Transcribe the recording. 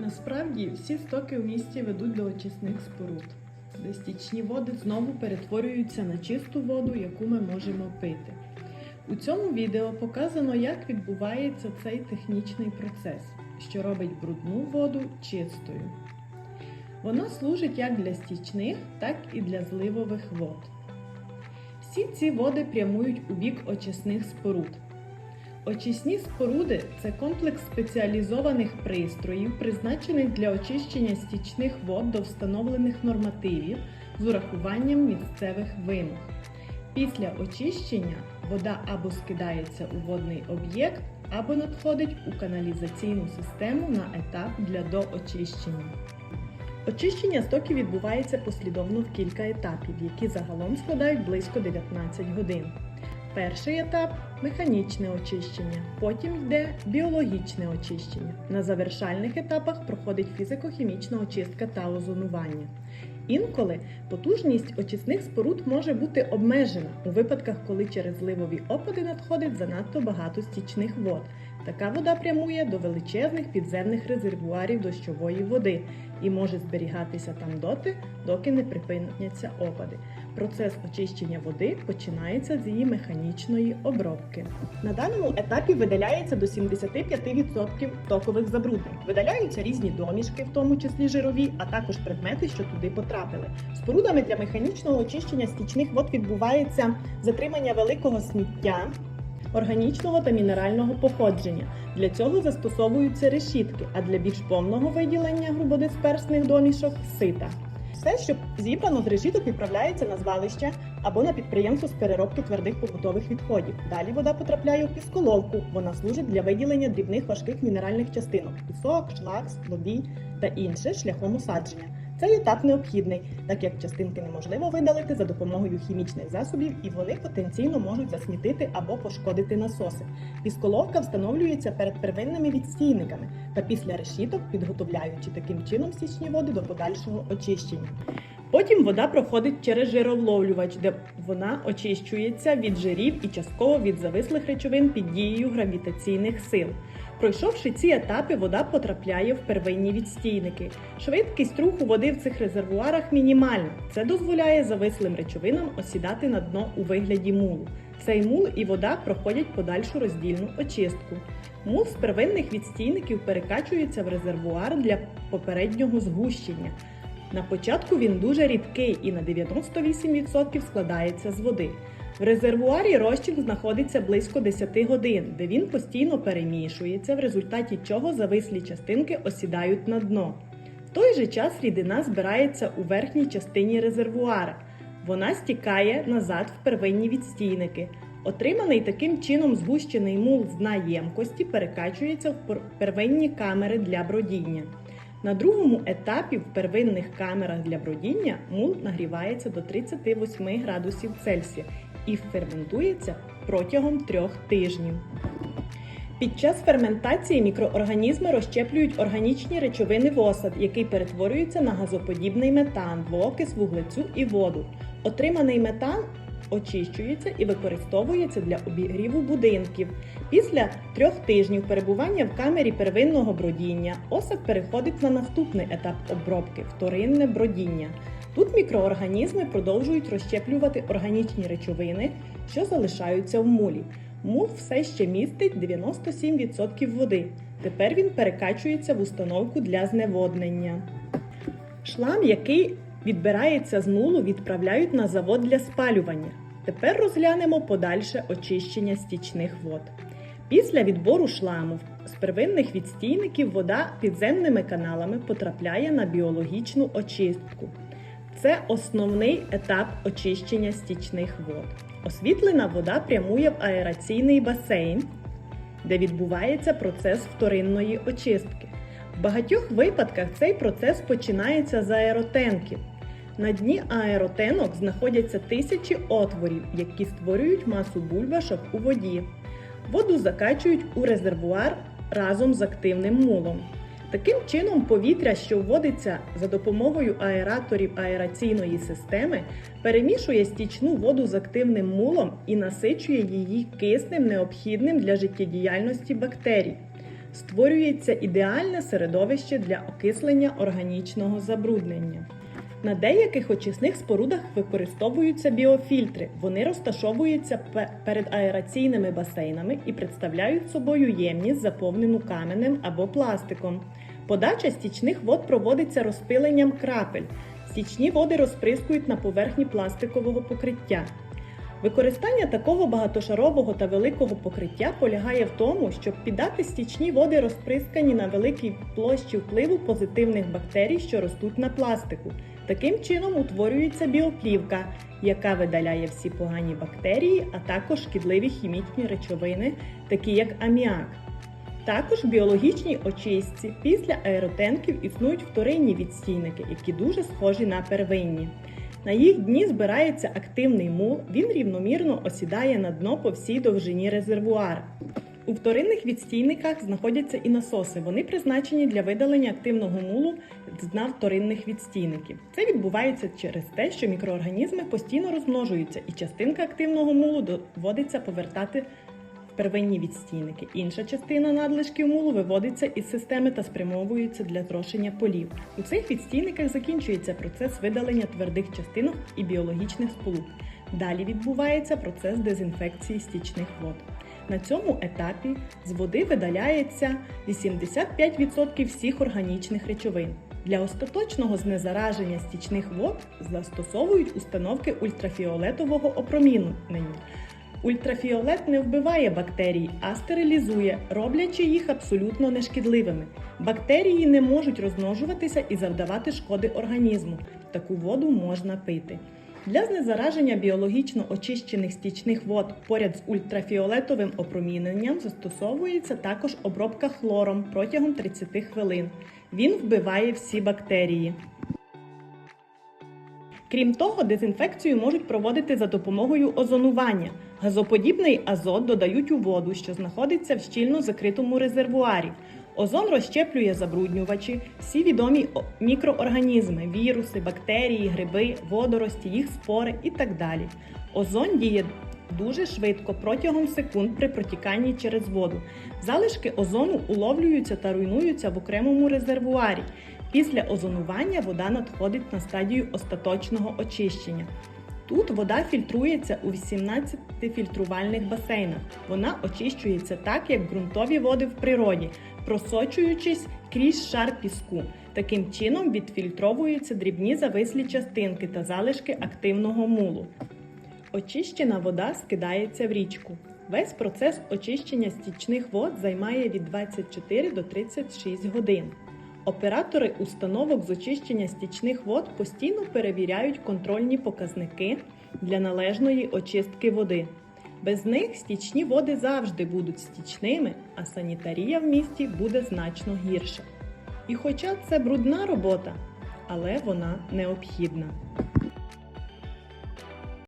Насправді всі стоки у місті ведуть до очисних споруд, де стічні води знову перетворюються на чисту воду, яку ми можемо пити. У цьому відео показано, як відбувається цей технічний процес, що робить брудну воду чистою. Вона служить як для стічних, так і для зливових вод. Всі ці води прямують у бік очисних споруд. Очисні споруди це комплекс спеціалізованих пристроїв, призначених для очищення стічних вод до встановлених нормативів з урахуванням місцевих вимог. Після очищення вода або скидається у водний об'єкт, або надходить у каналізаційну систему на етап для доочищення. Очищення стоків відбувається послідовно в кілька етапів, які загалом складають близько 19 годин. Перший етап механічне очищення, потім йде біологічне очищення. На завершальних етапах проходить фізико-хімічна очистка та озонування. Інколи потужність очисних споруд може бути обмежена у випадках, коли через зливові опади надходить занадто багато стічних вод. Така вода прямує до величезних підземних резервуарів дощової води і може зберігатися там доти, доки не припиняться опади. Процес очищення води починається з її механічної обробки. На даному етапі видаляється до 75% токових забруднень. Видаляються різні домішки, в тому числі жирові, а також предмети, що туди потрапили. Спорудами для механічного очищення стічних вод відбувається затримання великого сміття. Органічного та мінерального походження. Для цього застосовуються решітки, а для більш повного виділення грубодисперсних домішок сита. Все, що зібрано з решіток, відправляється на звалище або на підприємство з переробки твердих побутових відходів. Далі вода потрапляє у пісколовку. Вона служить для виділення дрібних важких мінеральних частинок пісок, шлак, склобій та інше шляхом осадження. Цей етап необхідний, так як частинки неможливо видалити за допомогою хімічних засобів, і вони потенційно можуть засмітити або пошкодити насоси. Пісколовка встановлюється перед первинними відстійниками та після решіток, підготовляючи таким чином стічні води до подальшого очищення. Потім вода проходить через жировловлювач, де вона очищується від жирів і частково від завислих речовин під дією гравітаційних сил. Пройшовши ці етапи, вода потрапляє в первинні відстійники. Швидкість руху води в цих резервуарах мінімальна. Це дозволяє завислим речовинам осідати на дно у вигляді мулу. Цей мул і вода проходять подальшу роздільну очистку. Мул з первинних відстійників перекачується в резервуар для попереднього згущення. На початку він дуже рідкий і на 98% складається з води. В резервуарі розчин знаходиться близько 10 годин, де він постійно перемішується, в результаті чого завислі частинки осідають на дно. В той же час рідина збирається у верхній частині резервуара. Вона стікає назад в первинні відстійники. Отриманий таким чином згущений мул з дна ємкості перекачується в первинні камери для бродіння. На другому етапі в первинних камерах для бродіння мул нагрівається до 38 градусів Цельсія і ферментується протягом трьох тижнів. Під час ферментації мікроорганізми розщеплюють органічні речовини в осад, який перетворюється на газоподібний метан, двоокис вуглецю і воду. Отриманий метан очищується і використовується для обігріву будинків. Після трьох тижнів перебування в камері первинного бродіння осад переходить на наступний етап обробки вторинне бродіння. Тут мікроорганізми продовжують розщеплювати органічні речовини, що залишаються в мулі. Мул все ще містить 97% води. Тепер він перекачується в установку для зневоднення. Шлам, який відбирається з мулу, відправляють на завод для спалювання. Тепер розглянемо подальше очищення стічних вод. Після відбору шламу з первинних відстійників вода підземними каналами потрапляє на біологічну очистку. Це основний етап очищення стічних вод. Освітлена вода прямує в аераційний басейн, де відбувається процес вторинної очистки. В багатьох випадках цей процес починається з аеротенків. На дні аеротенок знаходяться тисячі отворів, які створюють масу бульбашок у воді. Воду закачують у резервуар разом з активним мулом. Таким чином, повітря, що вводиться за допомогою аераторів аераційної системи, перемішує стічну воду з активним мулом і насичує її киснем, необхідним для життєдіяльності бактерій. створюється ідеальне середовище для окислення органічного забруднення. На деяких очисних спорудах використовуються біофільтри. Вони розташовуються перед аераційними басейнами і представляють собою ємність, заповнену каменем або пластиком. Подача стічних вод проводиться розпиленням крапель. Стічні води розприскують на поверхні пластикового покриття. Використання такого багатошарового та великого покриття полягає в тому, щоб піддати стічні води розприскані на великій площі впливу позитивних бактерій, що ростуть на пластику. Таким чином утворюється біоплівка, яка видаляє всі погані бактерії, а також шкідливі хімічні речовини, такі як аміак. Також в біологічній очистці після аеротенків існують вторинні відстійники, які дуже схожі на первинні. На їх дні збирається активний мул, він рівномірно осідає на дно по всій довжині резервуара. У вторинних відстійниках знаходяться і насоси. Вони призначені для видалення активного мулу з дна вторинних відстійників. Це відбувається через те, що мікроорганізми постійно розмножуються, і частинка активного мулу доводиться повертати в первинні відстійники. Інша частина надлишків мулу виводиться із системи та спрямовується для зрошення полів. У цих відстійниках закінчується процес видалення твердих частинок і біологічних сполук. Далі відбувається процес дезінфекції стічних вод. На цьому етапі з води видаляється 85% всіх органічних речовин. Для остаточного знезараження стічних вод застосовують установки ультрафіолетового опромінення. Ультрафіолет не вбиває бактерії, а стерилізує, роблячи їх абсолютно нешкідливими. Бактерії не можуть розмножуватися і завдавати шкоди організму. Таку воду можна пити. Для знезараження біологічно очищених стічних вод поряд з ультрафіолетовим опроміненням застосовується також обробка хлором протягом 30 хвилин. Він вбиває всі бактерії. Крім того, дезінфекцію можуть проводити за допомогою озонування. Газоподібний азот додають у воду, що знаходиться в щільно закритому резервуарі. Озон розщеплює забруднювачі, всі відомі мікроорганізми, віруси, бактерії, гриби, водорості, їх спори і так далі. Озон діє дуже швидко протягом секунд при протіканні через воду. Залишки озону уловлюються та руйнуються в окремому резервуарі. Після озонування вода надходить на стадію остаточного очищення. Тут вода фільтрується у 18 фільтрувальних басейнах. Вона очищується так, як ґрунтові води в природі, просочуючись крізь шар піску. Таким чином відфільтровуються дрібні завислі частинки та залишки активного мулу. Очищена вода скидається в річку. Весь процес очищення стічних вод займає від 24 до 36 годин. Оператори установок з очищення стічних вод постійно перевіряють контрольні показники для належної очистки води. Без них стічні води завжди будуть стічними, а санітарія в місті буде значно гірша. І хоча це брудна робота, але вона необхідна.